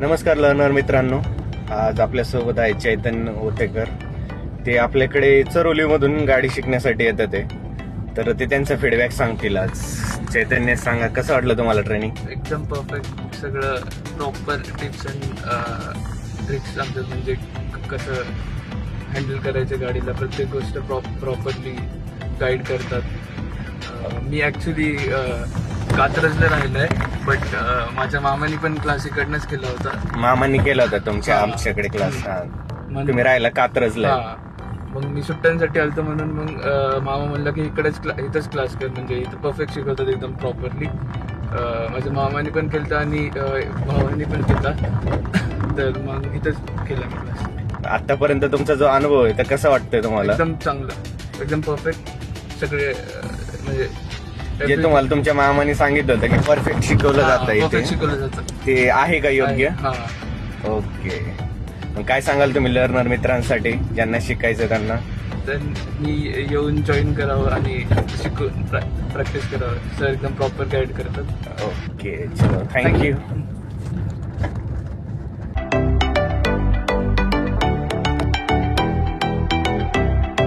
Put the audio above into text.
नमस्कार लर्नर मित्रांनो. आज आपल्यासोबत आहे चैतन्य ओतेकर ते आपल्याकडे चरोलीमधून गाडी शिकण्यासाठी येतात ते. तर ते त्यांचा फीडबॅक सांगतील आज. चैतन्य सांगा कसं वाटलं तुम्हाला ट्रेनिंग एकदम परफेक्ट सगळं प्रॉपर टिप्स अँड ट्रिक्स सांगतात. म्हणजे कसं हँडल करायचं गाडीला. प्रत्येक गोष्ट प्रॉपरली गाईड करतात. मी ॲक्च्युली कात्रजला राहिलो आहे बट माझ्या मामानी पण क्लास इकडनंच केला होता. मामांनी केला होता तुमच्या हा. आमच्याकडे क्लास म्हण- तुम्ही राहायला कात्रजला. हा. मग मी सुट्ट्यांसाठी आलतो म्हणून मग अं, मामा म्हणला की इकडेच क्ला- इथंच क्लास कर म्हणजे इथं परफेक्ट शिकवतात एकदम प्रॉपरली माझ्या मामाने पण केलता आणि अं, भावानी पण केला तर मग इथंच केला मी क्लास आतापर्यंत तुमचा जो अनुभव आहे तर कसं वाटतंय तुम्हाला? एकदम चांगलं. एकदम परफेक्ट सगळे अं, म्हणजे जे तुम्हाला तुमच्या मामाने सांगितलं होतं की परफेक्ट शिकवलं जातं इथे शिकवलं जातं. ते आहे का योग्य? हा. ओके मग काय सांगाल तुम्ही लर्नर मित्रांसाठी ज्यांना शिकायचं त्यांना? तर मी येऊन जॉईन करावं आणि शिकून प्रॅक्टिस करावं. सर एकदम प्रॉपर गाईड करतात. ओके चलो. Thank you